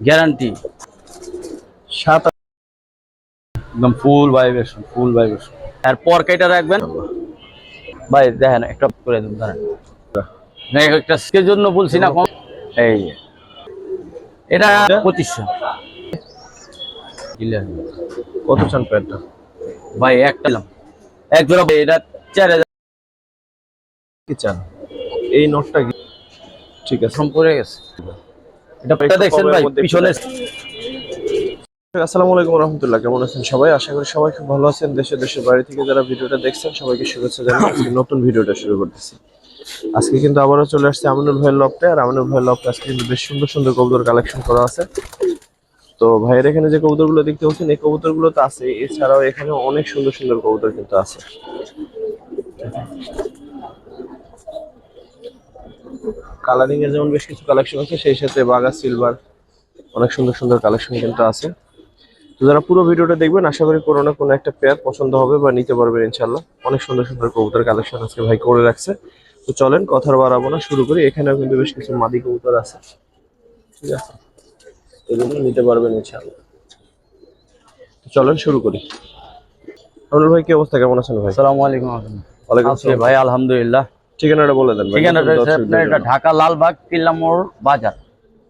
Guarantee. সাত একদম ফুল vibration ফুল vibration আর পর কেটে রাখবেন? ভাই দেখেন একটা করে দিন ধরেন। না, একটা স্কের জন্য বলছি না কম। এই এটা পঁচিশশো। কত চান প্যান্টটা ভাই একটা দিলাম। এক জোড়া ভাই, এটা চার হাজার। কি চান? এই নোটটা কি? ঠিক আছে। পড়ে গেছে। এটা দেখছেন ভাই পিছনে। আসসালামু আলাইকুম রহমতুল্লাহ কেমন আছেন সবাই? আশা করি সবাই খুব ভালো আছেন দেশে দেশের বাড়ি থেকে যারা ভিডিওটা দেখছেন সবাইকে শুভেচ্ছা জানাই আজকে নতুন ভিডিওটা শুরু করতেছি। আজকে কিন্তু আবারও চলে আসছে আমিনুল ভাইয়ের লপটে আর আমিনুল ভাইয়ের লপটে আজকে কিন্তু বেশ সুন্দর সুন্দর কবুতর কালেকশন করা আছে। তো ভাইয়ের এখানে যে কবুতরগুলো দেখতে পাচ্ছেন এই কবুতরগুলো তো আছে এছাড়াও এখানে অনেক সুন্দর সুন্দর কবুতর কিন্তু আছে। কালারিং এর যেমন বেশ কিছু কালেকশন আছে সেই সাথে বাগা সিলভার অনেক সুন্দর সুন্দর কালেকশন কিন্তু আছে। তো যারা পুরো ভিডিওটা দেখবেন আশা করি কোনো না কোনো একটা পেয়ার পছন্দ হবে বা নিতে পারবেন ইনশাল্লাহ অনেক সুন্দর সুন্দর কবুতর কালেকশন আজকে ভাই করে রাখছে। তো চলেন কথার বাড়াবো না শুরু করি। এখানেও কিন্তু বেশ কিছু মাদি কবুতর আছে। ঠিক আছে? এগুলো নিতে পারবেন ইনশাল্লাহ চলেন শুরু করি। আমরুল ভাই কি অবস্থা? কেমন আছেন ভাই? আসসালামু আলাইকুম। ওয়ালাইকুম আছি আসসালাম ভাই আলহামদুলিল্লাহ। ঠিকানাটা বলে দেন ঠিকানাটা আপনার এটা ঢাকা লালবাগ কিল্লা মোড় বাজার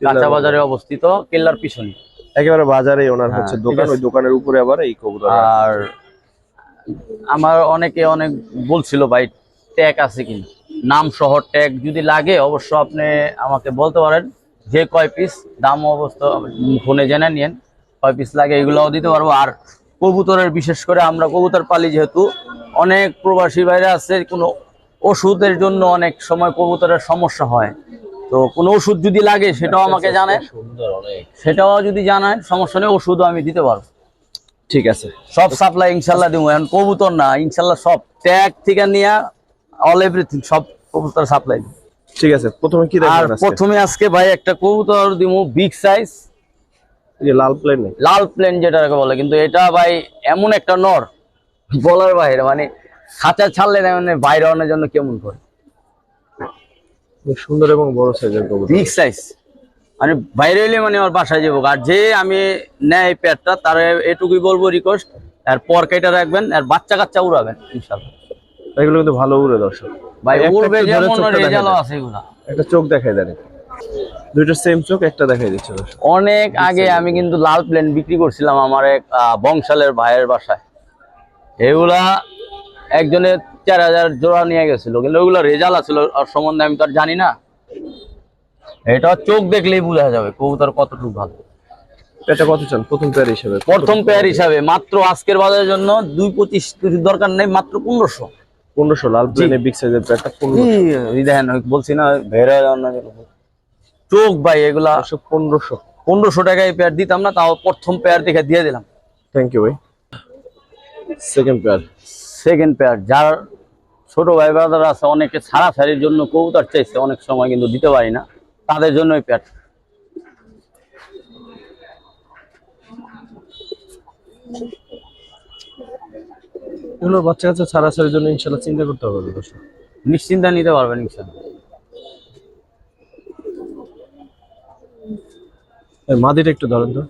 কাঁচা বাজারে। অবস্থিত কিল্লার পিছনে। একেবারে বাজারেই ওনার হ্যাঁ, হচ্ছে দোকান ওই দোকানের উপরে আবার এই কবুতর আর আমার অনেকে অনেক বলছিল ভাই ট্যাগ আছে কিনা নাম সহ ট্যাগ যদি লাগে অবশ্য আপনি আমাকে বলতে পারেন যে কয় পিস দাম অবস্থা ফোনে জেনে নিন কয় পিস লাগে এগুলোও দিতে পারব। আর কবুতরের বিশেষ করে আমরা কবুতর পালি যেহেতু অনেক প্রবাসী বাইরে আছে কোনো ওষুধের জন্য অনেক সময় কবুতরের সমস্যা হয়। তো কোনো ওষুধ যদি লাগে সেটাও আমাকে জানেন সেটাও যদি জানায় সমস্যা নেই ওষুধও আমি দিতে পারব। ঠিক আছে। সব সাপ্লাই ইনশাল্লাহ দিব। এখন কবুতর না ইনশাল্লাহ সব ট্যাগ থেকে নিয়ে অল এভরিথিং সব কবুতর সাপ্লাই দিব। ঠিক আছে প্রথমে কি আর প্রথমে আজকে ভাই একটা কবুতর দিব বিগ সাইজ লাল প্লেনে লাল প্লেন যেটাকে বলে কিন্তু এটা ভাই এমন একটা নর। বলার বাইরে মানে খাঁচা ছাড়লে মানে বাইরে আনার জন্য কেমন করে? সুন্দর এবং বড় সাইজের কবুতর। Big size. মানে বাইরে এলে মানে আমার বাসায় যাব। আর যে আমি নেয় পেটটা তার এটুকুই বলব রিকোয়েস্ট আর পর কেটে রাখবেন আর বাচ্চা কাচ্চা উড়াবেন ইনশাল্লাহ। এগুলো কিন্তু ভালো উড়ে দর্শক। ভাই উড়বে যেমন রেজাল্ট আছে এগুলা। একটা চোখ দেখাই দেন। দুইটা সেম চোখ একটা দেখাই দিচ্ছে অনেক আগে আমি কিন্তু লাল প্লেন বিক্রি করছিলাম আমার এক বংশালের ভাইয়ের বাসায়। এগুলা একজনে চার হাজার জোড়া নিয়ে গেছিল কিন্তু ওগুলো রেজাল্ট আছিল আর সম্বন্ধে আমি তো আর জানি না। এটা চোখ দেখলেই বোঝা যাবে কবুতর কতটুকু ভালো। এটা কত চান? প্রথম পেয়ার হিসেবে। প্রথম পেয়ার হিসাবে মাত্র আজকের বাজারের জন্য দুই পঁচিশ কিছু দরকার নেই মাত্র পনেরোশো। পনেরোশো লাল প্লেনে বিগ সাইজের পেয়ারটা পনেরোশো। দেখেন বলছি না ভেড়া চোখ ভাই এগুলা পনেরোশো পনেরোশো। টাকায় পেয়ার দিতাম না তাও প্রথম পেয়ার দেখে দিয়ে দিলাম। থ্যাংক ইউ ভাই। সেকেন্ড পেয়ার সেকেন্ড পেয়ার যার ছোট ভাই ব্রাদার আছে অনেকে ছাড়া ছাড়ির জন্য কবুতর চাইছে অনেক সময় কিন্তু দিতে পারি না। তাদের জন্য ওই পেয়ার এগুলোর বাচ্চা কাচ্চা ছাড়া ছাড়ার জন্য ইনশাল্লাহ চিন্তা করতে হবে নিশ্চিন্তা নিতে পারবেন ইনশাল্লাহ মাদিটা একটু ধরেন তো।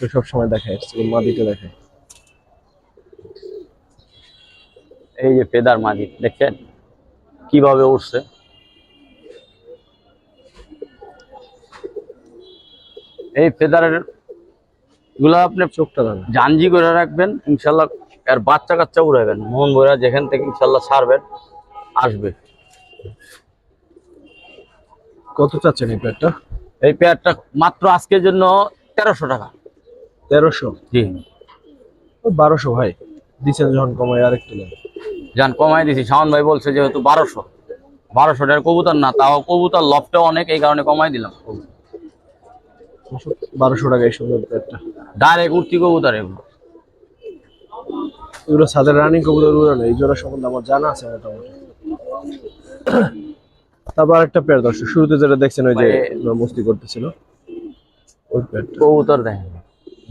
তো সবসময় দেখাই মাদিটা দেখাই এই যে পেদার মাঝি দেখছেন? কীভাবে উঠছে এই ফেদারেরগুলা আপনি চোখটা ধরেন। জানজি করে রাখবেন ইনশাল্লাহ আর বাচ্চা কাচ্চা উড়াবেন। মোহন বইরা যেখান থেকে ইনশাল্লাহ ছাড়বেন আসবে। কত চাচ্ছেন এই পেয়ারটা? এই পেয়ারটা মাত্র আজকের জন্য তেরোশো টাকা। তেরোশো? জি। বারোশো ভাই। দিচ্ছেন যখন কমায় আর একটু দেন যান কমাই দিছি। শাওন ভাই বলছে যেহেতু বারোশো। বারোশো টাকার কবুতর না তাও কবুতর লফটা অনেক এই কারণে কমাই দিলাম। বারোশো টাকা এই ডাইরেক্ট উঠতি কবুতর এগুলো। এগুলো সাদের রানিং কবুতর উড়ানো এই জোড়া সম্বন্ধে আমার জানা আছে মোটামুটি। তারপর একটা পেয়ার দর্শক শুরুতে যেটা দেখছেন ওই যে ভাই- মস্তি করতেছিল ওই পেয়ারটা। কবুতর দেখেন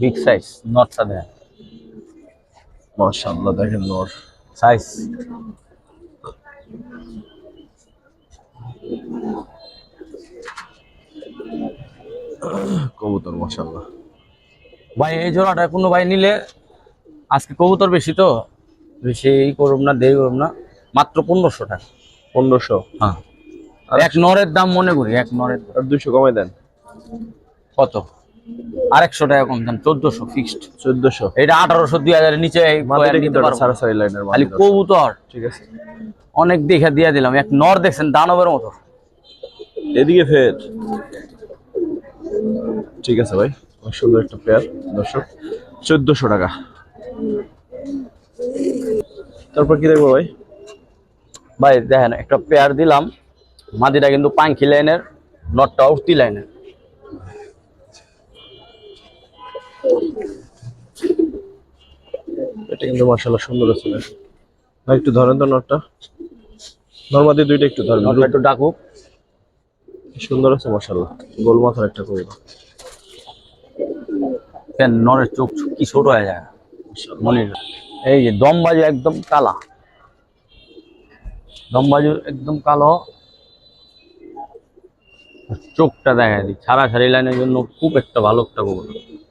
বিগ সাইজ নটটা দেখেন। মাশাআল্লাহ দেখেন নর। সাইজ। কবুতর মাশাল্লাহ ভাই এই জোড়াটা কোনো ভাই নিলে আজকে কবুতর বেশি তো? বেশি ই করুম না দেরি করুম না। মাত্র পনেরোশো টাকা। পনেরোশো? হ্যাঁ। এক নরের দাম মনে করি এক নরের দুইশো কমাই দেন। কত? আরেকশো টাকা কম দেন চোদ্দশো ফিক্সড চোদ্দশো। এটা আঠারোশো দুই হাজারের নিচে খালি কবুতর। ঠিক আছে। অনেক দেখে দিয়ে দিলাম এক নর দেখছেন দানবের মতো। এদিকে ফের। ঠিক আছে ভাই সুন্দর একটা পেয়ার দর্শক। চোদ্দশো টাকা। তারপর কি দেখব ভাই? ভাই দেখেন একটা পেয়ার দিলাম। মাদিটা কিন্তু পাঙ্কি লাইনের নটটা উঠতি লাইনের। এটা কিন্তু মার্শাল্লাহ সুন্দর আছে ভাই একটু ধরেন তো নটটা নর্মাদি দুইটা একটু ধরেন। নটটা একটু ডাকুক। সুন্দর আছে মার্শাল্লাহ গোল মাথার একটা কবিতা কেন নরের চোখ কি ছোট হয়ে যায়? মনির এই যে দমবাজু একদম কালা। দমবাজু একদম কালো। চোখটা দেখা দিই ছাড়া ছাড়ি লাইনের জন্য খুব একটা ভালো একটা খবর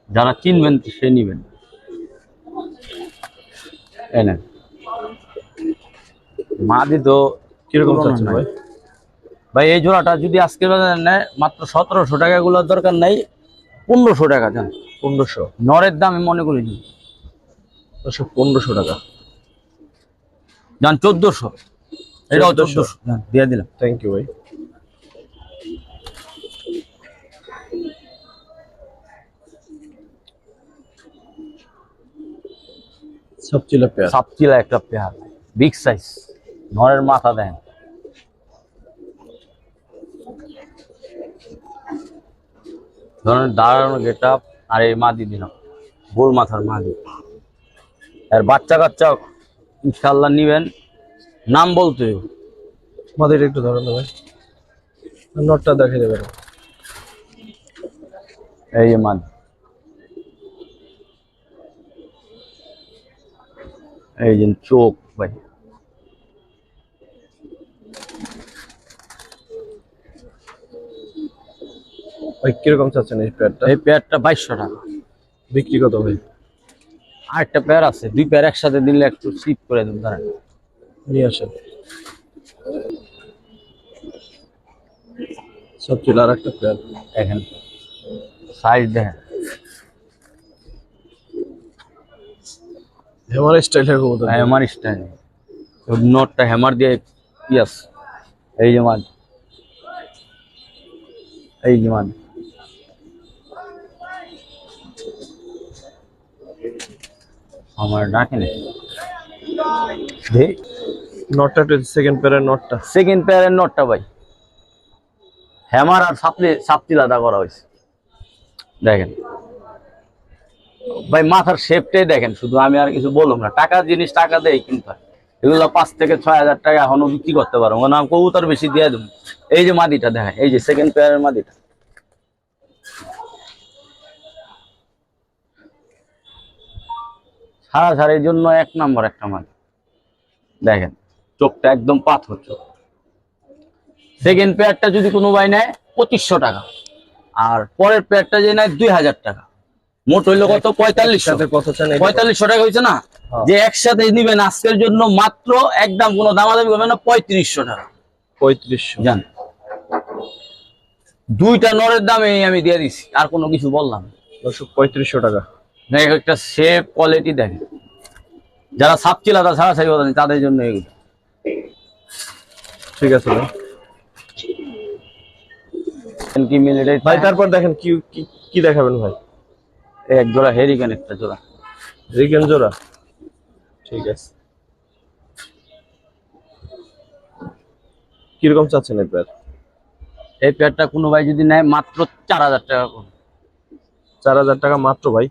যারা চিনবেন সে নিবেন। নেন। মাদি তো কীরকম চাচ্ছেন ভাই? ভাই এই জোড়াটা যদি আজকের বাজারে নেয় মাত্র সতেরোশো টাকা গুলোর দরকার নাই পনেরোশো টাকা জান। পনেরোশো? নরের দাম আমি মনে করি। দর্শক পনেরোশো টাকা। যান চোদ্দশো। এটাও 1400 চোদ্দশো দিয়ে দিলাম। থ্যাংক ইউ ভাই। সবচিলা পেয়ার। সাপচিলা একটা পেয়ার। বিগ সাইজ নরের মাথা দেন। ধরেন দাঁড়ানো গেট আর এই মাদি দিলাম। গোল মাথার মাদি। আর বাচ্চা কাচ্চা ইনশাল্লাহ নিবেন। নাম বলতে হইব। একটু ধরেন ভাই। নটটা দেখে দেবেন। এই মাদি। এই যে চোখ ভাই। ভাই কীরকম চাচ্ছেন এই পেয়ারটা এই পেয়ারটা বাইশশো টাকা। বিক্রি কত ভাই? আর একটা পেয়ার আছে দুই পেয়ার একসাথে দিলে একটু সিপ করে দেব ধরেন। নিয়ে আসেন। সবচিলা আর একটা পেয়ার দেখেন। সাইজ দেখেন। হেমার স্টাইলের কবুতর। হ্যামার স্টাইল নটটা হ্যামার দিয়ে ইয়াস এই যে মাছ এই যে মাছ আমার ডাকেনি নটটা একটু সেকেন্ড পেয়ারের নটটা সেকেন্ড পেয়ারের নটটা ভাই। হ্যামার আর সাপলি সাপটি লাদা করা হয়েছে। দেখেন। ভাই, মাথার শেপটাই দেখেন, শুধু আমি আর কিছু বললাম না। টাকার জিনিস টাকা দেয় কিন্তু। এগুলো পাঁচ থেকে ছয় হাজার টাকা এখনও বিক্রি করতে পারব। কারণ আমি কবুতর বেশি দিয়ে দেবো। এই যে মাদিটা দেখেন, এই যে সেকেন্ড পেয়ারের মাদিটা সারা সারির জন্য এক নম্বর একটা মাদি দেখেন, চোখটা একদম পাথর চোখ। সেকেন্ড পেয়ারটা যদি কোনো ভাই নেয়, পঁচিশশো টাকা। আর পরের পেয়ারটা যে নেয়, দুই হাজার টাকা। মোট হইল কত? পঁয়তাল্লিশশো। পঁয়তাল্লিশশো টাকা হয়েছে না? হ্যাঁ। যে একসাথে নিবেন আজকের জন্য মাত্র একদম কোনো দামাদামি করবেন না পঁয়ত্রিশশো টাকা। পঁয়ত্রিশশো। জান। দুইটা নরের দামে আমি দিয়ে দিছি আর কোনো কিছু বললাম। পঁয়ত্রিশশো টাকা। একটা শেপ কোয়ালিটি দেখেন। যারা সাপচিলা তা ছাড়া ছাড়ি বলেন তাদের জন্য এগুলো। ঠিক আছে ভাই। কি মিলিটারি ভাই তারপর দেখেন কি- কি দেখাবেন ভাই? এক জোড়া হেরিকেন একটা জোড়া। রিগেন জোড়া? ঠিক আছে। কীরকম চাচ্ছেন এই পেয়ার এই পেয়ারটা কোনো ভাই যদি নেয় মাত্র চার হাজার টাকা চার হাজার টাকা মাত্র ভাই।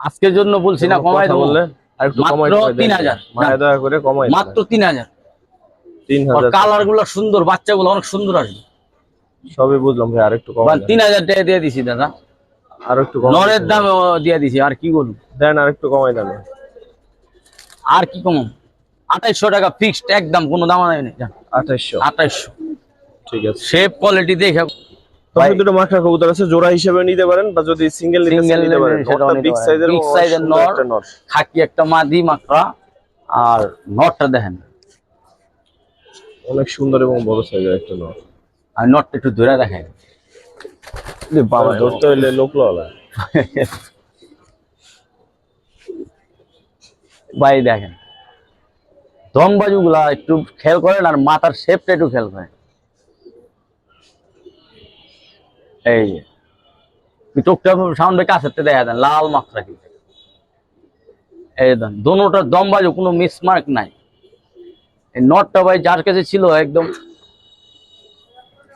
আজকের জন্য বলছি না কমাই দেবো। বললেন আর একটু মাত্র কমাই করে দেন। 3000 মায়া দয়া করে কমাই মাত্র তিন হাজার। তিন হাজার। কালারগুলো সুন্দর বাচ্চাগুলো অনেক সুন্দর আসবে। সবই বুঝলাম ভাই আর একটু কমাই তিন হাজার টাকা দিয়ে দিছি দাদা। আর একটু নরের দাম দিয়ে দিছি আর কি বলব? দেন আর একটু কমাই দেন। আর কি কম আঠাইশশো টাকা ফিক্সড একদম কোনো দাম নেই। আঠাইশশো। আঠাইশশো। ঠিক আছে। শেপ কোয়ালিটি দেখে তবে দুটো মাখা কবুতর আছে জোড়া হিসেবে নিতে পারেন বা যদি সিঙ্গেল নিতে পারেন। বিগ সাইজের নর। খাকি একটা মাদি মাকড়া আর নটটা দেখেন। অনেক সুন্দর এবং বড় সাইজের একটা নর। আর নটটা একটু ধরে দেখেন বাবা ধরতে হইলে লোক লওয়া ভাই দেখেন দম বাজুগুলা একটু খেয়াল করেন আর মাথার শেপটা একটু খেয়াল করেন। এই যে চোখটা সামনে দেখা দেন লাল মাত্রা কি। এই দেন দোনোটার দম বাজু কোনো মিসমার্ক নাই। এই নটটা ভাই যার কাছে ছিল একদম এই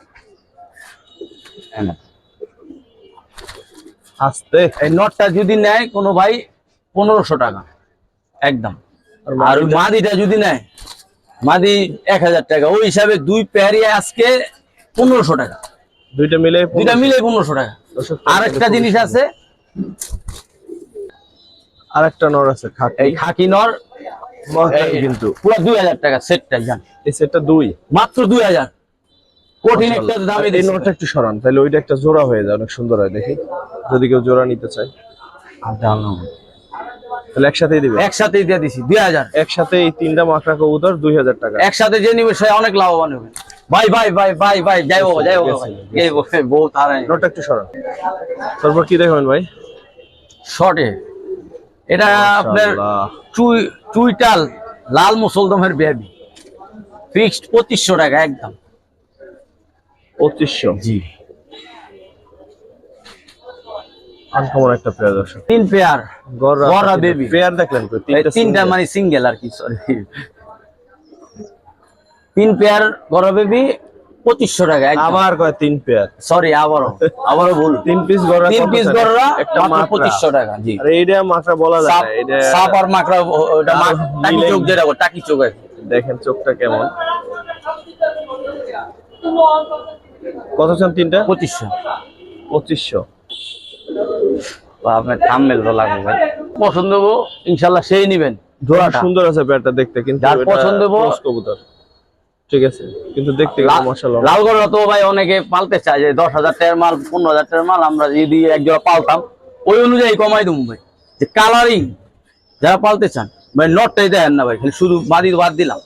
না। আস্তে। এই নটটা যদি নেয় কোনো ভাই পনেরোশো টাকা। একদম। আর ওই মাদিটা? যদি নেয় মাদি এক হাজার টাকা। ওই হিসাবে দুই পেয়ারি আজকে পনেরোশো টাকা। দুইটা মিলে দুইটা মিলে পনেরোশো টাকা। আর একটা জিনিস আছে। আর একটা নর আছে এই খাকি নর কিন্তু। পুরো দুই হাজার টাকা সেটটা জান। এই সেটটা দুই। মাত্র দুই হাজার। কঠিন একটা আর দামে এই নটটা একটু সরান তাহলে ওইটা একটা জোড়া হয়ে যায় অনেক সুন্দর হয় দেখি। যদি কেউ জোড়া নিতে চায়। তাহলে একসাথেই দিবে? একসাথে দিয়ে দিছি দুই হাজার। একসাথে এই তিনটা মাকড়া কবুতর দুই হাজার টাকা। একসাথে যে নিবে সে অনেক লাভবান হবে। ভাই ভাই ভাই ভাই ভাই যাইবো যাইবো যাইবো বউ তারাই নটটা একটু সরান। তারপর কি দেখবেন ভাই? শর্টে। এটা আপনার চুইটাল লাল মুসলদমের বেবি ফিক্সড পঁচিশশো টাকা একদম। পঁচিশশো জি। আনকমন একটা পেয়ার দর্শক। তিন পেয়ার গররা গররা baby। পেয়ার দেখলেন তো তিনটা মানে সিঙ্গেল আর কি সরি তিন পেয়ার গড়া বেবি পঁচিশশো টাকা আবার কয় তিন পেয়ার সরি আবারও। আবারও ভুল তিন পিস গররা তিন পিস? গড়রা একটা মাত্র পঁচিশশো টাকা জি। আর এইটা মাত্রা বলা যায় এটা সাপ আর মাকড়া ওটা টাকি চোখ যেটা টাকি চোখ দেখেন চোখটা কেমন। কত চান তিনটা? পঁচিশশো। পঁচিশশো। আপনার থামমেল তো লাগবে ভাই। পছন্দ হব ইনশাল্লাহ সেই নিবেন। সুন্দর আছে দেখতে কিন্তু পছন্দ হবো- কবুতর। ঠিক আছে কিন্তু দেখতে লা- তো ভাই অনেকে পালতে চায় যে দশ হাজার টাকার মাল পনেরো হাজার টাকার মাল আমরা যদি এক জোড়া পালতাম ওই অনুযায়ী কমাই দেবো ভাই। যে কালারিং যারা পালতে চান ভাই নটটাই দেন না ভাই শুধু মাদি বাদ দিলাম।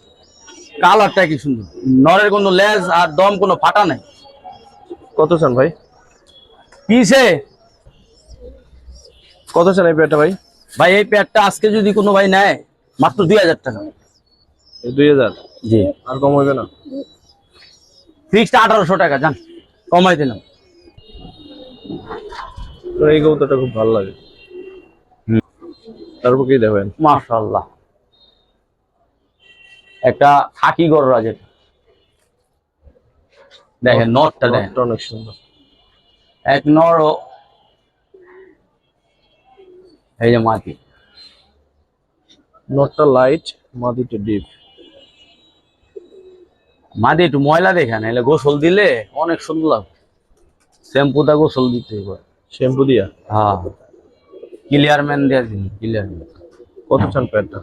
কালারটা কি সুন্দর। নরের কোনো লেজ আর দম কোনো ফাটা নাই। কত চান ভাই? কিসে? কত চান এই পেয়ারটা ভাই? ভাই এই প্যাডটা আজকে যদি কোনো ভাই নেয় মাত্র দুই হাজার টাকা। দুই হাজার? জি। আর কম হইবে না? ফিক্সড আঠারোশো টাকা জান। কমাই দিলাম। তো এই কবুতরটা খুব ভালো লাগে। তারপর কি দেখবেন? মাশাল্লাহ একটা খাকি গররা যেটা। দেখেন নটটা দেখেন। নটটা অনেক সুন্দর। এক নর এই যে মাটি। নটটা লাইট মাদিটা ডিপ মাটি একটু ময়লা দেখেন এলে গোসল দিলে অনেক সুন্দর লাগবে শ্যাম্পুটা গোসল দিতে হবে। শ্যাম্পু দিয়া? হ্যাঁ। ক্লিয়ার ম্যান দিয়ে দিন ক্লিয়ার কত চান পেয়ারটা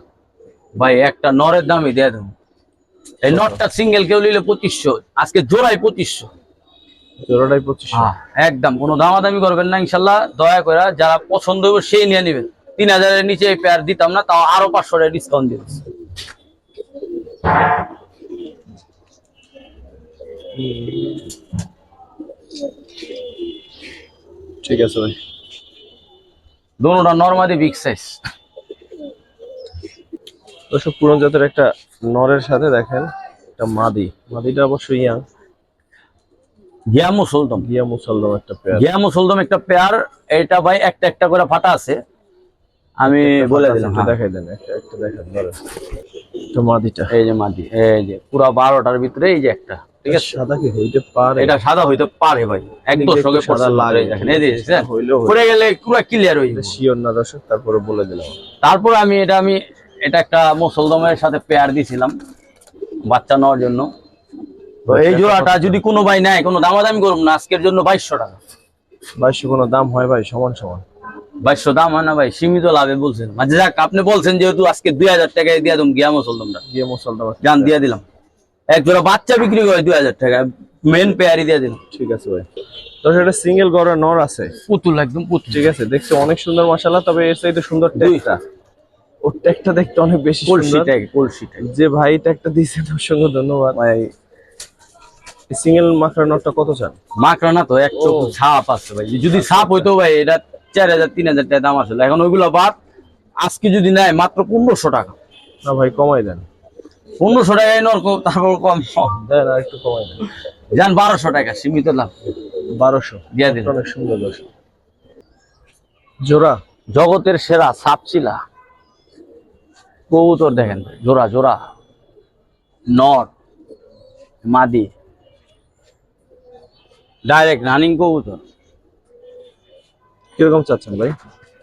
ভাই একটা নরের দামই দিয়ে দেবো। এই নটটা সিঙ্গেল কেউ নিলে পঁচিশশো আজকে জোড়াই পঁচিশশো। জোড়াটাই পঁচিশশো। হ্যাঁ একদম কোনো দামাদামি করবেন না ইনশাল্লাহ দয়া করে যারা পছন্দ হবে সেই নিয়ে নেবেন। তিন হাজারের নিচে এই পেয়ার দিতাম না তাও আরও পাঁচশো টাকা ডিসকাউন্ট দিচ্ছি। ঠিক আছে ভাই। দোনোটা নর্মালি বিগ সাইজ দর্শক পুরন জাতের একটা নরের সাথে দেখেন একটা মাদি। মাদিটা অবশ্যই ইয়াং। গিয়া মুসলদম গিয়া মুসলদম একটা পেয়ার গিয়া মুসলদম একটা পেয়ার এটা ভাই একটা একটা করে ফাটা আছে। আমি বলে দিলাম হ্যাঁ। দেখাই দেন একটা একটা মাদিটা। এই যে মাটি এই যে পুরা বারোটার ভিতরে এই যে একটা ঠিক আছে? সাদা কি হইতে পারে? এটা সাদা হইতে পারে ভাই দেখতে সাদা সাদা লাগে। লাগে। এই যে হইল। পড়ে গেলে পুরো ক্লিয়ার হয়ে যাবে। শিওর না দর্শক তারপরে বলে দিলাম। তারপর আমি এটা আমি এটা একটা মুসলদমের সাথে পেয়ার দিছিলাম বাচ্চা নেওয়ার জন্য। তো এই জোড়াটা যদি কোনো ভাই নেয় কোনো দামাদামি করুন না আজকের জন্য বাইশশো টাকা। বাইশশো কোনো দাম হয় ভাই সমান সমান। বাইশশো দাম হয় না ভাই সীমিত লাভে বলছেন। মানে যাক আপনি বলছেন যেহেতু আজকে দুই হাজার টাকায় দিয়ে দিলাম গিয়া মুসলদমটা গিয়া মুসলদম জান দিয়ে দিলাম। এক জোড়া বাচ্চা বিক্রি করে দুই হাজার টাকা মেন পেয়ারি দিয়ে দিলাম। ঠিক আছে ভাই। সিঙ্গেল গড়ের নর আছে। পুতুল একদম পুতুল। ঠিক আছে দেখতে অনেক সুন্দর মশালা তবে এর চাইতে সুন্দর ট্যাগটা ওর ট্যাগটা দেখতে অনেক বেশি কলসি ট্যাগ কলসি ট্যাগ যে ভাই ট্যাগটা দিয়েছে অসংখ্য ধন্যবাদ। ভাই সিঙ্গেল মাকড়া কত চান? মাকড়া না তো এক চোখ। ছাপ আছে ভাই। যদি ছাপ হইতো ভাই এটা চার হাজার তিন হাজার টাকা দাম আসলে। এখন ওইগুলো বাদ আজকে যদি নেয় মাত্র পনেরোশো টাকা। না ভাই কমাই দেন। পনেরোশো টাকায় নর কম, তারপর কম। দেন আর একটু কমাই দেন। যান বারোশো টাকা সীমিত লাভ। বারোশো। দিয়ে দিন অনেক সুন্দর জোড়া? জগতের সেরা সাপচিলা কবুতর দেখেন জোড়া জোড়া। নর মাদি। ডাইরেক্ট রানিং কবুতর। কীরকম চাচ্ছেন ভাই?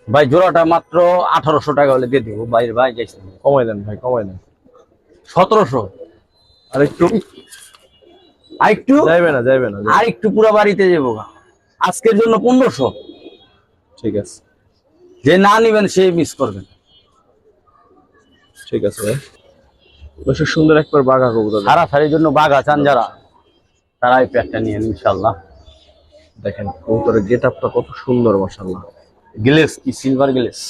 ভাই জোড়াটা মাত্র আঠারোশো টাকা হলে দিয়ে দিব। বাইরে ভাই যাইছে কমাই দেন ভাই কমাই দেন। সতেরোশো। আর একটু? আর একটু? যাইবে না যাইবে না। যাইবে আর একটু পুরো বাড়িতে যাব আজকের জন্য পনেরোশো। ঠিক আছে। যে না নিবেন সে মিস করবেন ঠিক আছে ভাই। দর্শক সুন্দর একবার বাঘা কবুতর। সারা সারির জন্য বাঘা চান যারা তারা এই প্যাকটা নিয়ে ইনশাল্লাহ দেখেন কবুতরের গেট আপটা কত সুন্দর মাসাল্লাহ গ্লেস কি সিলভার গ্লেস?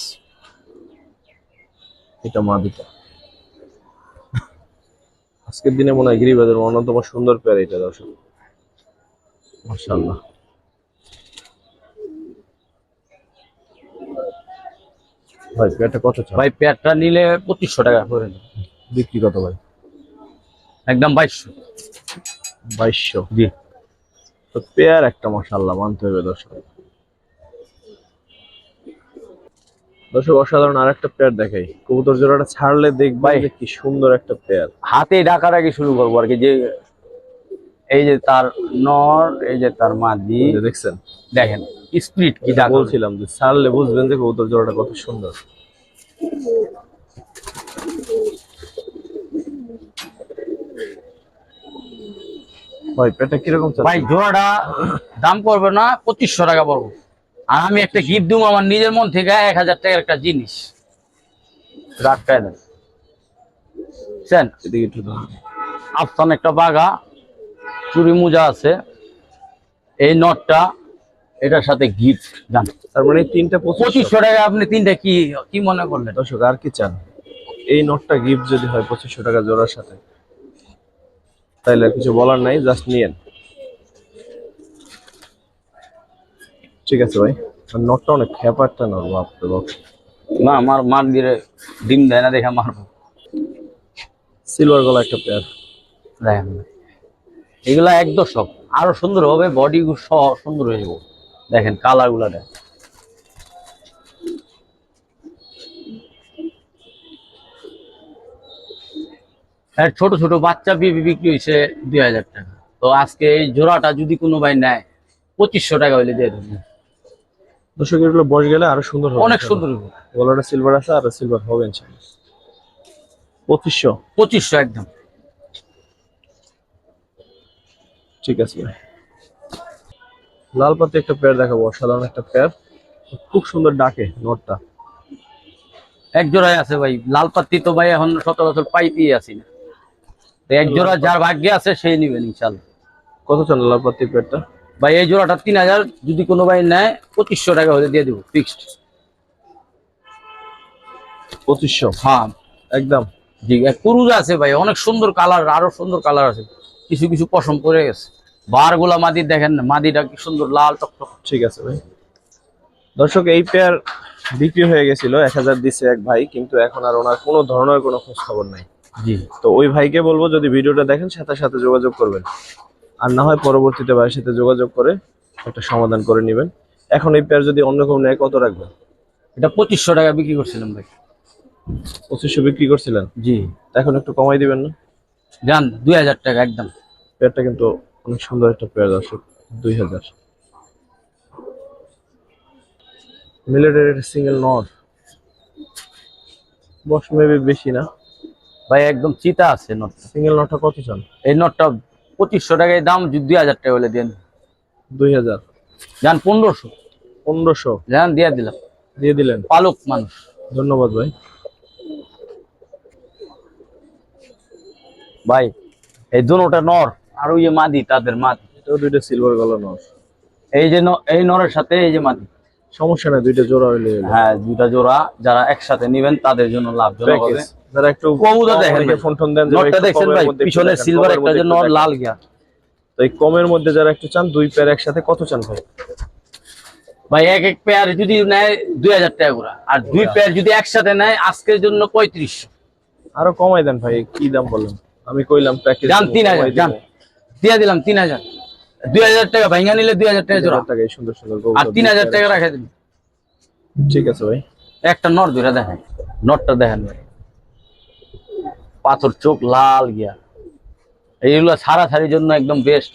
এটা মা দুটো। আজকের দিনে মনে হয় গিরিবাদের অন্যতম সুন্দর পেয়ার এটা দর্শক। মাসাল্লাহ ভাই পেয়ারটা কত ভাই প্যাকটা নিলে পঁচিশশো টাকা করে। বিক্রি কত ভাই? একদম বাইশশো। বাইশশো? জি। তো পেয়ার একটা মাসাল্লাহ মানতে হবে দর্শক। দর্শক অসাধারণ আর একটা পেয়ার দেখাই। কবুতর জোড়াটা ছাড়লে দেখবাই কি সুন্দর একটা পেয়ার। হাতে ডাকার আগে শুরু করব আর কি যে এই যে তার নর এই যে তার মাদি। দেখছেন? দেখেন স্প্রিট কি বলছিলাম যে ছাড়লে বুঝবেন যে কবুতর জোড়াটা কত সুন্দর। ভাই পেটটা কীরকম? ভাই জোড়াটা দাম করবে না পঁচিশশো টাকা পড়ব। আর আমি একটা গিফট দিব আমার নিজের মন থেকে এক হাজার টাকার একটা জিনিস। রাটকায় দেন বুঝছেন। আফসান একটা বাঘা চুরি মোজা আছে। এই নটটা এটার সাথে গিফট জান। তার মানে তিনটা পঁচিশশো টাকা আপনি তিনটা কি কি মনে করলেন? দর্শক আর কি চান? এই নোটটা গিফট যদি হয় পঁচিশশো টাকা জোড়ার সাথে। তাইলে কিছু বলার নাই জাস্ট নিয়েন। ঠিক আছে ভাই নোটটা অনেক খ্যাপারটা নর বাপরে বাপ না আমার মার দিয়ে ডিম দেয় না দেখে মারবো। সিলভার গলা একটা পেয়ার দেখেন। এগুলা এক দশক আরও সুন্দর হবে বডি সহ সুন্দর হয়ে যাব। দেখেন কালারগুলা দেখ। এর ছোট ছোট বাচ্চা বিবি বিক্রি হয়েছে দুই হাজার টাকা। তো আজকে এই জোড়াটা যদি কোনো ভাই নেয় পঁচিশশো টাকা হইলে দিয়ে দেবেন দর্শক এগুলো বস গেলে আরও সুন্দর হবে। অনেক সুন্দর হবে। গলাটা সিলভার আছে আর সিলভার হবে ইনশাআল্লাহ। পঁচিশশো? পঁচিশশো একদম। ঠিক আছে। ভাই লাল পাতি একটা পেয়ার দেখাবো সাধারণ একটা পেয়ার। খুব সুন্দর ডাকে নোটটা। এক জোড়ায় আছে ভাই লাল পাত্তি তো ভাই এখন সচরাচর পাইতেই আছি না। এক জোড়া যার ভাগ্যে আছে সেই নিবেন ইনশাল্লাহ। কত চান লাল পাতি পেয়ারটা? ভাই এই জোড়াটা তিন হাজার যদি কোনো ভাই নেয় পঁচিশশো টাকা হলে দিয়ে দেবো ফিক্সড পঁচিশশো? হ্যাঁ। একদম। জি কুরুজ আছে ভাই অনেক সুন্দর কালার আরও সুন্দর কালার আছে। কিছু কিছু পশম করে গেছে। বারগুলা মাদি দেখেন মাদিটা কি সুন্দর লাল টকটক। ঠিক আছে ভাই। দর্শক এই পেয়ার বিক্রি হয়ে গেছিল এক হাজার দিছে এক ভাই কিন্তু এখন আর ওনার কোনো ধরনের কোনো খোঁজ খবর নাই। জি। তো ওই ভাইকে বলব যদি ভিডিওটা দেখেন সাথে সাথে যোগাযোগ করবেন। আর না হয় পরবর্তীতে ভাইয়ের সাথে যোগাযোগ করে একটা সমাধান করে নেবেন। এখন এই পেয়ার যদি অন্য কেউ নেয় কত রাখবেন এটা পঁচিশশো টাকা বিক্রি করছিলাম ভাই। পঁচিশশো বিক্রি করছিলেন? জি। এখন একটু কমাই দিবেন না? যান দুই হাজার টাকা একদম। পেয়ারটা কিন্তু অনেক সুন্দর একটা পেয়ার দর্শক দুই হাজার। মিলেটের সিঙ্গেল নট বস মেবি বেশি না। ভাই একদম চিতা আছে নটটা সিঙ্গেল নটটা কত চান? এই নটটা পঁচিশশো টাকায় দাম দুই হাজার টাকা বলে দেন। দুই হাজার। যান পনেরোশো। পনেরোশো। যান দিয়ে দিলাম। দিয়ে দিলেন। পালক মানুষ। ধন্যবাদ ভাই। ভাই এই দুটা নর আর ওই যে মাদি তাদের মাদি। দুইটা সিলভার কালার নর। এই যে এই নরের সাথে এই যে মাদি। সমস্যা দুইটা জোড়া হইলে হ্যাঁ দুইটা জোড়া যারা একসাথে নিবেন তাদের জন্য লাভজনক হবে। যারা একটু কবুতর দেখেন ফোন টোন দেন নটটা দেখছেন কমের ভাই? মধ্যে পিছনে সিলভার একটা যে নর লাল গিয়া। তো এই কমের মধ্যে যারা একটু চান দুই পেয়ার একসাথে কত চান ভাই? ভাই এক এক পেয়ার যদি নেয় দুই হাজার টাকা করে। আর দুই পেয়ার যদি একসাথে নেয় আজকের জন্য পঁয়ত্রিশশো। আরও কমাই দেন ভাই কি দাম বললেন আমি কইলাম প্যাকেজ যান তিন হাজার দিয়ে দিলাম তিন হাজার। দুই হাজার টাকা ভাইঙ্গা নিলে দুই হাজার টাকা জোড়া। টাকা সুন্দর সুন্দর আর তিন হাজার টাকা রাখা দিন ঠিক আছে ভাই। একটা নর দুইটা দেখেন। নটটা দেখেন ভাই। পাথর চোখ লাল গিয়া। এইগুলো সারা সারির জন্য একদম বেস্ট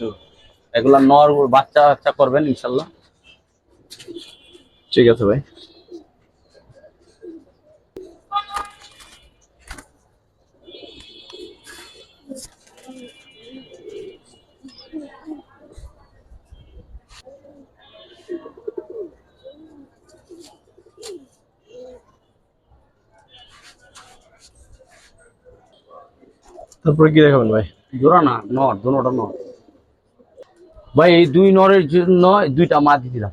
এগুলা নর বাচ্চা বাচ্চা করবেন ইনশাল্লাহ। ঠিক আছে ভাই। তারপরে কি দেখাবেন ভাই? জোড়া না নর দুটা নর। ভাই এই দুই নরের জন্য দুইটা মাদি দিলাম।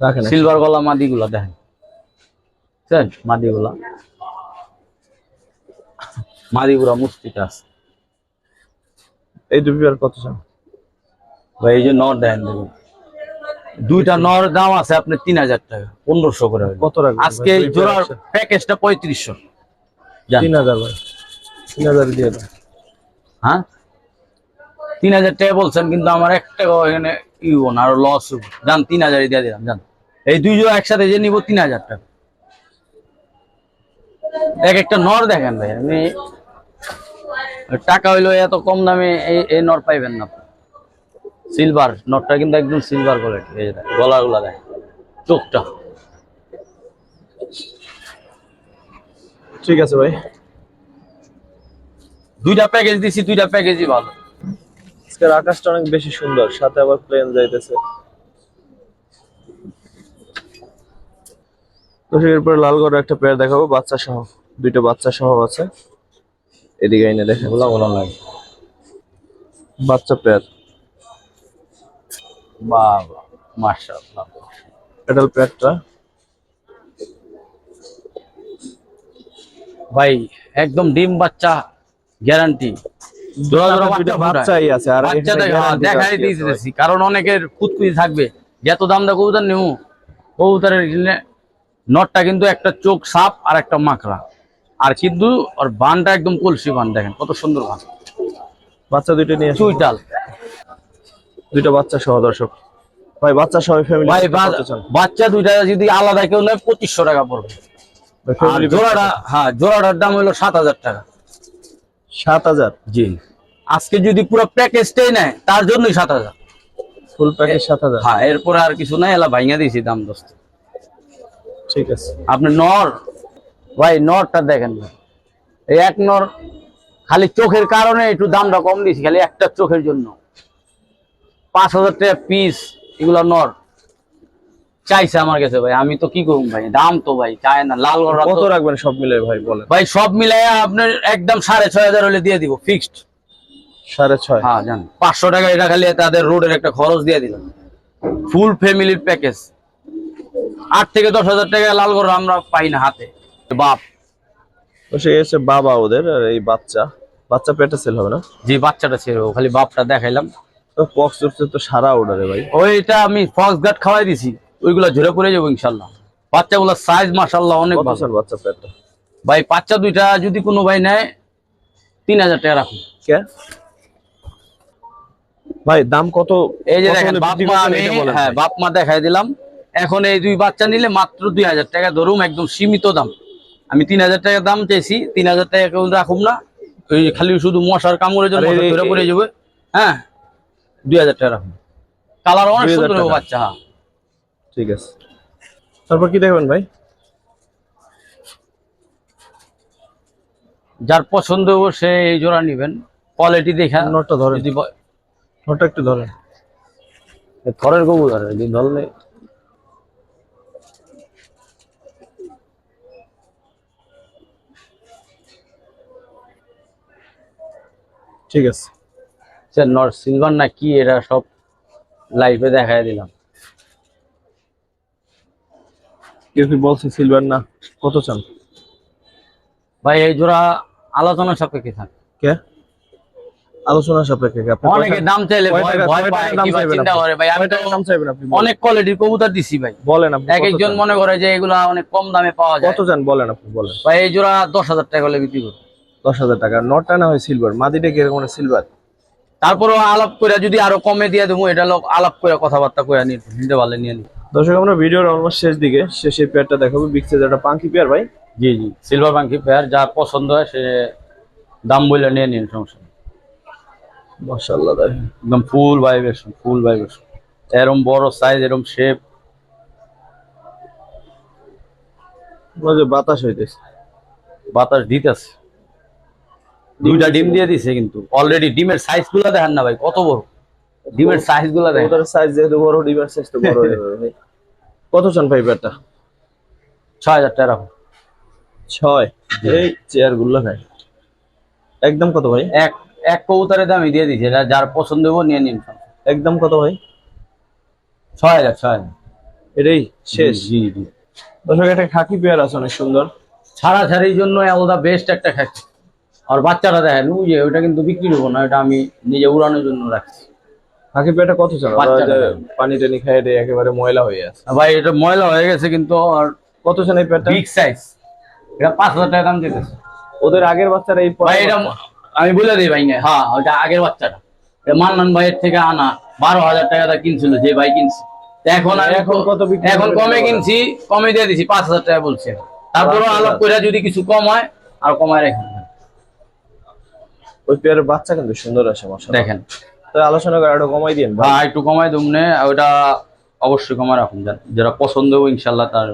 রাখেন সিলভার গলা মাদি গুলা দেখেন। বুঝছেন? মাদি গুলা মাদি গুলা মুস্তিটা আছে। এই দুই পেয়ার কত চান? ভাই এই যে নর দেখেন দেখুন। দুইটা নর দাম আছে আপনার তিন হাজার টাকা পনেরোশো করে। কত আজকে? জোড়ার প্যাকেজটা পঁয়ত্রিশশো। তিন হাজার ভাই। তিন হাজার দিয়ে হ্যাঁ? তিন হাজার টাকা বলছেন কিন্তু আমার এক টাকা এখানে ই হব না আরও লস যান তিন হাজারই দিয়ে দিলাম যান। এই দুই জোড়া একসাথে যে নিবো তিন হাজার টাকা। এক একটা নর দেখেন ভাই আমি টাকা হইল এত কম দামে এই এই নর পাইবেন না সিলভার নটটা কিন্তু একদম সিলভার কোয়ালিটি এই গলাগুলা দেখেন চোখটা। ঠিক আছে ভাই। দুইটা প্যাকেজ দিছি দুইটা প্যাকেজই ভালো। আজকের আকাশটা অনেক বেশি সুন্দর সাথে আবার প্লেন যাইতেছে। তো এরপরে লালগড় একটা পেয়ার দেখাবো বাচ্চা সহ। দুইটা বাচ্চা সহ আছে। এদিকে এনে দেখেন। ওগুলা ওগুলা লাগে। বাচ্চা পেয়ার বাবা মাশাআল্লাহ। পেডাল পেয়ারটা ভাই একদম ডিম বাচ্চা। গ্যারান্টি। আর দেখাই দিয়েছি কারণ অনেকের খুঁতকুতি থাকবে। যত দাম দা কবুতর নেব কবুতরের নটটা কিন্তু একটা চোখ সাপ আর একটা মাকড়া। আর কিন্তু ওর বানটা একদম কলসি বান দেখেন কত সুন্দর বান। বাচ্চা দুইটা নিয়ে। চুইটাল। দুইটা বাচ্চা সহ দর্শক। ভাই বাচ্চা সহ ফ্যামিলি ভাই বাচ্চা দুইটা যদি আলাদা কেউ নেয় পঁচিশশো টাকা পড়বে। আর জোড়াটা হ্যাঁ জোড়াটার দাম হলো সাত হাজার টাকা। সাত হাজার। জি। আজকে যদি পুরো প্যাকেজটাই নেয় তার জন্যই সাত হাজার। ফুল প্যাকেজ সাত হাজার? হ্যাঁ এরপরে আর কিছু নাই এলা ভাইঙা দিয়েছি দাম দোস্ত। ঠিক আছে। আপনি নর? ভাই নরটা দেখেন ভাই। এই এক নর খালি চোখের কারণে একটু দামটা কম দিয়েছি খালি একটা চোখের জন্য। পাঁচ হাজার টাকা পিস এগুলো নর। চাইছে আমার কাছে ভাই আমি তো কি করুম ভাই? দাম তো ভাই চায় না লাল কত রাখবেন সব মিলে ভাই বলেন। ভাই সব মিলাই আপনার একদম সাড়ে ছয় হাজার হলে দিয়ে দিব ফিক্সড সাড়ে ছয়। হ্যাঁ জান। পাঁচশো টাকা এটা খালি তাদের রোডের একটা খরচ দিয়ে দিলাম। ফুল ফ্যামিলির প্যাকেজ আট থেকে দশ হাজার টাকা লাল গড় আমরা পাই না হাতে। বাপ। সে এসে বাবা ওদের আর এই বাচ্চা। বাচ্চা পেটে সেল হবে না? যে বাচ্চাটা ছিল খালি বাপটা দেখাইলাম। তো পক্স তো সারা অর্ডারে ভাই। ওইটা আমি ফক্স গার্ড খাওয়াই দিছি। ওইগুলো ঝরে পড়ে যাব ইনশাল্লাহ। বাচ্চাগুলোর সাইজ মাসাল্লাহ অনেক ভালো। বাচ্চা ভাই বাচ্চা দুইটা যদি কোনো ভাই নেয় তিন হাজার টাকা রাখুন। ভাই দাম কত? এই যে দেখেন হলে বাপ মা আমি হ্যাঁ ভাই। বাপ মা দেখাই দিলাম। এখন এই দুই বাচ্চা নিলে মাত্র দুই হাজার টাকা ধরুম একদম সীমিত দাম। আমি তিন হাজার টাকা দাম চাইছি তিন হাজার টাকা কেউ রাখুম না। ওই খালি শুধু মশার কামড়ে জন্য ধরে পড়ে যাবে। হ্যাঁ দুই হাজার টাকা রাখুন। কালার অনেক সুন্দর বাচ্চা হ্যাঁ। ঠিক আছে। তারপর কি দেখবেন ভাই? যার পছন্দ হবে সে এই জোড়া নিবেন। কোয়ালিটি দেখা। নটটা ধরে যদি নটটা একটু ধরে থরের গবু ধরে যদি ধরলে। ঠিক আছে। স্যার নর সিলভার না কি এটা সব লাইফে দেখাই দিলাম। কেউ কি বলছে সিলভার না? কত চান? ভাই এই জোড়া আলোচনা সাপেক্ষে থাকে। কে? আলোচনা সাপেক্ষে কি? আপনি অনেকে দাম চাইলে চিন্তা করে। ভাই আমি তো দাম চাইবেন আপনি অনেক কোয়ালিটির কবুতর দিছি ভাই। বলেন আপনি এক একজন মনে করে যে এগুলা অনেক কম দামে পাওয়া যায়। কত চান? বলেন আপনি বলেন। ভাই এই জোড়া দশ হাজার টাকা হলে বিক্রি করব। দশ হাজার টাকা। নটটা না হয় সিলভার মাদিটা কীরকম সিলভার তারপরে আলাপ করে যদি আরও কমে দিয়ে দেবো এটা লোক আলাপ করে কথাবার্তা করে নিতে নিতে পারলে নিয়ে নিই দর্শক আমরা ভিডিওর অলমোস্ট শেষ দিকে শেষে পেয়ারটা দেখাবো। বিগ সাইজ একটা পাঙ্কি পেয়ার ভাই? জি জি সিলভার পাঙ্কি পেয়ার যার পছন্দ হয় সে দাম বলে নিয়ে নিন সমস্যা। মাশাআল্লাহ দেখেন একদম ফুল ভাইব্রেশন ফুল ভাইব্রেশন এরম বড় সাইজ এরম শেপ মনে বাতাস হইতেছে। বাতাস দিতেছে। দুইটা ডিম দিয়ে দিছে কিন্তু। অলরেডি ডিমের সাইজগুলো দেখেন না ভাই কত বড়? ডিমের সাইজগুলা দেখেন। ওদের সাইজ যেহেতু বড় ডিমের সাইজ তো বড় ভাই কত চান ভাই ছয় হাজার টাকা রাখো ছয়। এই চেয়ারগুলো ভাই। একদম কত ভাই? এক এক কবুতরের দামই দিয়ে এটা যার পছন্দ হব নিয়ে নিন একদম কত ভাই? ছয় হাজার ছয় হাজার। এটাই শেষ। জি জি দর্শক একটা খাকি পেয়ার আছে অনেক সুন্দর। ছাড়া ছাড়ির জন্য আলাদা বেস্ট একটা খাচ্ছি আর বাচ্চারা দেখেন ওই যে ওটা কিন্তু বিক্রি হব না এটা আমি নিজে উড়ানোর জন্য রাখছি। খাকি পেয়ারটা কত দেন। পানি টানি খাই এটা একেবারে ময়লা হয়ে আছে। ভাই এটা ময়লা হয়ে গেছে কিন্তু আর কত চান এই পেয়ারটা বিগ সাইজ। এটা পাঁচ হাজার টাকা দাম দিতেছে। ওদের আগের বাচ্চারা এই ভাই এটা আমি বলে দিই ভাই না হ্যাঁ ওটা আগের বাচ্চাটা। এটা মান্নান ভাইয়ের থেকে আনা বারো হাজার টাকা দা কিনছিল যে ভাই কিনছে। এখন আমি এখন কত এখন কমে কিনছি কমে দিয়ে দিছি পাঁচ হাজার টাকা বলছে। তারপরে আলাপ। করে যদি কিছু কম হয় আর কমায় রাখেন ওই পেয়ারের বাচ্চা কিন্তু সুন্দর আছে মাশাআল্লাহ। দেখেন তো আলোচনা করে একটু কমাই দিন হ্যাঁ একটু কমায় দুমনে ওটা অবশ্যই কমায় রাখুন যারা- পছন্দ হবে ইনশাল্লাহ তার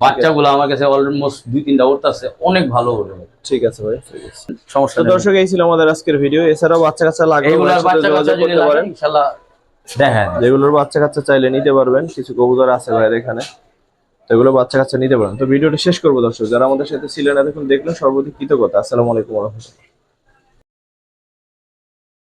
বাচ্চাগুলো আমার কাছে অলমোস্ট দুই তিনটা উঠতেছে অনেক ভালো ঠিক আছে ভাই। ঠিক আছে সমস্যা দর্শক এই ছিল আমাদের আজকের ভিডিও। এছাড়াও বাচ্চা কাচ্চা লাগবে বাচ্চা কাচ্চা যদি লাগে দেখেন যেগুলোর বাচ্চা কাচ্চা চাইলে নিতে পারবেন কিছু কবুতর আছে ভাইয়ের এখানে। তো এগুলো বাচ্চা কাচ্চা নিতে পারেন। তো ভিডিওটা শেষ করব দর্শক যারা আমাদের সাথে ছিলেন এতক্ষণ দেখলেন সর্বদিক কৃতজ্ঞতা। আসসালামু আলাইকুম রহমতুল্লাহ।